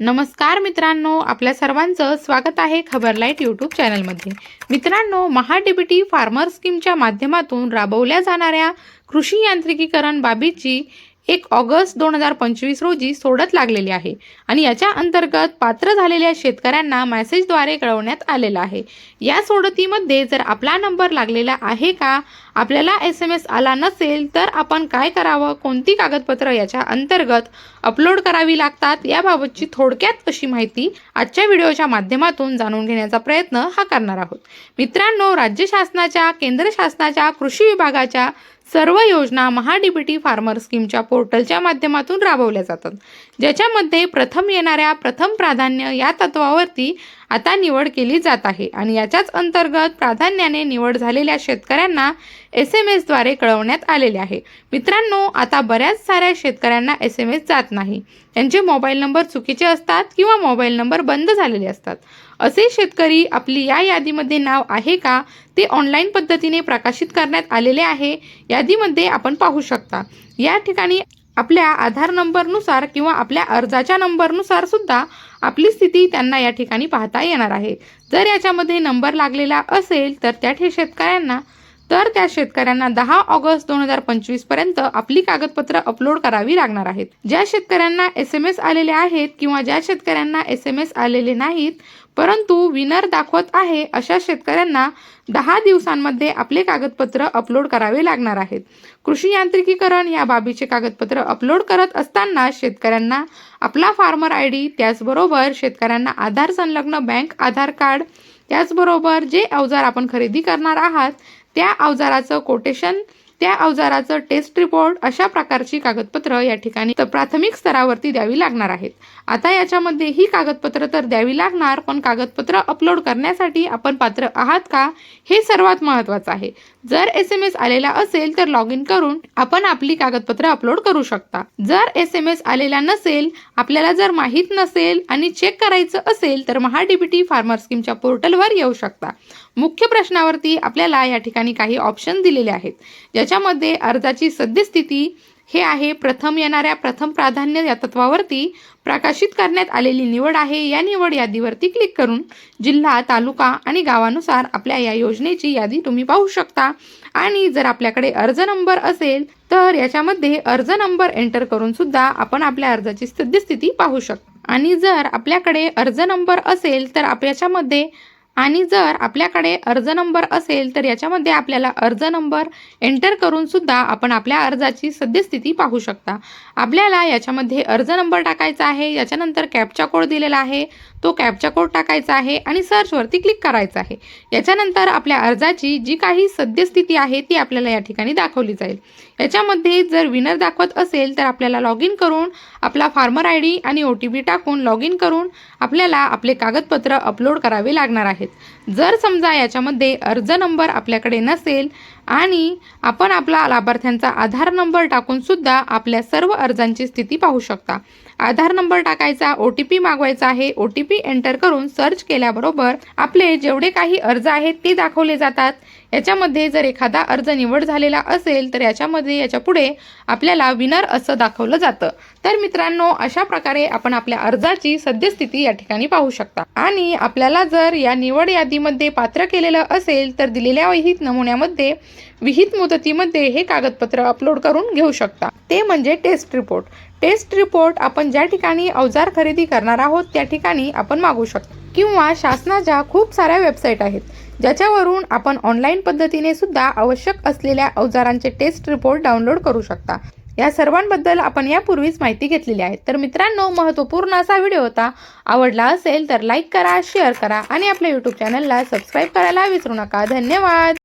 नमस्कार मित्रांनो आपल्या सर्वांचं स्वागत आहे खबरलाईट यूट्यूब चॅनलमध्ये. मित्रांनो महाडीबीटी फार्मर स्कीमच्या माध्यमातून राबवल्या जाणाऱ्या कृषी यांत्रिकीकरण बाबीची एक ऑगस्ट दोन हजार पंचवीस रोजी सोडत लागलेली आहे आणि याच्या अंतर्गत पात्र झालेल्या शेतकऱ्यांना मेसेजद्वारे कळवण्यात आलेला आहे. या सोडतीमध्ये जर आपला नंबर लागलेला आहे का आपल्याला एस एम एस आला नसेल तर आपण काय करावं? कोणती कागदपत्र याच्या अंतर्गत अपलोड करावी लागतात? याबाबतची थोडक्यात अशी माहिती आजच्या व्हिडिओच्या माध्यमातून जाणून घेण्याचा प्रयत्न हा करणार आहोत. मित्रांनो राज्य शासनाच्या केंद्र शासनाच्या कृषी विभागाच्या सर्व योजना महाडीबीटी फार्मर स्कीमच्या पोर्टलच्या माध्यमातून राबवल्या जातात. ज्याच्यामध्ये प्रथम येणाऱ्या प्रथम प्राधान्य या तत्वावरती आता निवड केली जात आहे आणि याच्याच अंतर्गत प्राधान्याने निवड झालेल्या शेतकऱ्यांना एस एम एसद्वारे कळवण्यात आलेले आहे. मित्रांनो आता बऱ्याच साऱ्या शेतकऱ्यांना एस एम एस जात नाही. त्यांचे मोबाईल नंबर चुकीचे असतात किंवा मोबाईल नंबर बंद झालेले असतात. असे शेतकरी आपली या यादीमध्ये नाव आहे का? ते ऑनलाईन पद्धतीने प्रकाशित करण्यात आलेले आहे. यादीमध्ये आपण पाहू शकता या ठिकाणी आपल्या आधार नंबरनुसार किंवा आपल्या अर्जाच्या नंबरनुसार सुद्धा आपली स्थिती त्यांना या ठिकाणी पाहता येणार आहे. जर याच्यामध्ये नंबर लागलेला असेल तर त्या ठे- शेतकऱ्यांना तर त्या शेतकऱ्यांना दहा ऑगस्ट दोन हजार पंचवीसपर्यंत आपली कागदपत्र अपलोड करावी लागणार आहेत. ज्या शेतकऱ्यांना एस एम एस आलेले आहेत किंवा ज्या शेतकऱ्यांना एस एम एस आलेले नाहीत परंतु विनर दाखवत आहे अशा शेतकऱ्यांना दहा दिवसांमध्ये आपले कागदपत्र अपलोड करावे लागणार आहेत. कृषी यांत्रिकीकरण या बाबीचे कागदपत्र अपलोड करत असताना शेतकऱ्यांना आपला फार्मर आय डी त्याचबरोबर शेतकऱ्यांना आधार संलग्न बँक आधार कार्ड त्याचबरोबर जे अवजार आपण खरेदी करणार आहात त्या अवजाराचं कोटेशन त्या अवजाराचं टेस्ट रिपोर्ट अशा प्रकारची कागदपत्र या ठिकाणी तर प्राथमिक स्तरावरती द्यावी लागणार आहेत. आता याच्यामध्ये ही कागदपत्र तर द्यावी लागणार पण कागदपत्र अपलोड करण्यासाठी आपण पात्र आहात का? हे सर्वात महत्त्वाचं आहे. जर एस एम एस आलेला असेल तर लॉग इन करून आपण आपली कागदपत्र अपलोड करू शकता. जर एस एम एस आलेला नसेल आपल्याला जर माहीत नसेल आणि चेक करायचं असेल तर महाडीबीटी फार्मर स्कीमच्या पोर्टलवर येऊ शकता. मुख्य प्रश्नावरती आपल्याला या ठिकाणी काही ऑप्शन दिलेले आहेत. ज्याच्यामध्ये अर्जाची सद्यस्थिती हे आहे प्रथम येणाऱ्या प्रथम प्राधान्य या तत्वावरती प्रकाशित करण्यात आलेली निवड आहे. या निवड यादीवरती क्लिक करून जिल्हा तालुका आणि गावानुसार आपल्या या योजनेची यादी तुम्ही पाहू शकता. आणि जर आपल्याकडे अर्ज नंबर असेल तर याच्यामध्ये अर्ज नंबर एंटर करून सुद्धा आपण आपल्या अर्जाची सद्यस्थिती पाहू शकतो आणि जर आपल्याकडे अर्ज नंबर असेल तर आप याच्यामध्ये आणि जर आपल्याकडे अर्ज नंबर असेल तर याच्यामध्ये आपल्याला अर्ज नंबर एंटर करून सुद्धा आपण आपल्या अर्जाची सद्यस्थिती पाहू शकता. आपल्याला याच्यामध्ये अर्ज नंबर टाकायचा आहे याच्यानंतर कॅपचा कोड दिलेला आहे तो कॅपचा कोड टाकायचा आहे आणि सर्चवरती क्लिक करायचा आहे. याच्यानंतर आपल्या अर्जाची जी काही सद्यस्थिती आहे ती आपल्याला या ठिकाणी दाखवली जाईल. याच्यामध्ये जर विनर दाखवत असेल तर आपल्याला लॉग इन करून आपला फार्मर आय डी आणि ओ टी पी टाकून लॉग इन करून आपल्याला आपले कागदपत्र अपलोड करावे लागणार आहे आहेत. जर समजा याच्यामध्ये अर्ज नंबर आपल्याकडे नसेल आणि आपण आपला लाभार्थ्यांचा आधार नंबर टाकून सुद्धा आपल्या सर्व अर्जांची स्थिती पाहू शकता. आधार नंबर टाकायचा ओ टी पी मागवायचा आहे ओ टी पी एंटर करून सर्च केल्याबरोबर आपले जेवढे काही अर्ज आहेत ते दाखवले जातात. याच्यामध्ये जर एखादा अर्ज निवड झालेला असेल तर याच्यामध्ये याच्यापुढे आपल्याला विनर असं दाखवलं जातं. तर मित्रांनो अशा प्रकारे आपण आपल्या अर्जाची सद्यस्थिती या ठिकाणी पाहू शकता. आणि आपल्याला जर या निवड यादीमध्ये पात्र केलेलं असेल तर दिलेल्या वहीत नमुन्यामध्ये विहित मुदतीमध्ये हे कागदपत्र अपलोड करून घेऊ शकता. ते म्हणजे टेस्ट रिपोर्ट टेस्ट रिपोर्ट आपण ज्या ठिकाणी अवजार खरेदी करणार आहोत त्या ठिकाणी आपण मागू शकतो. किंवा शासनाच्या खूप साऱ्या वेबसाईट आहेत ज्याच्यावरून आपण ऑनलाईन पद्धतीने सुद्धा आवश्यक असलेल्या अवजारांचे टेस्ट रिपोर्ट डाउनलोड करू शकता. या सर्वांबद्दल आपण यापूर्वीच माहिती घेतलेली आहे. तर मित्रांनो महत्त्वपूर्ण असा व्हिडिओ होता. आवडला असेल तर लाईक करा शेअर करा आणि आपल्या यूट्यूब चॅनलला सबस्क्राईब करायला विसरू नका. धन्यवाद!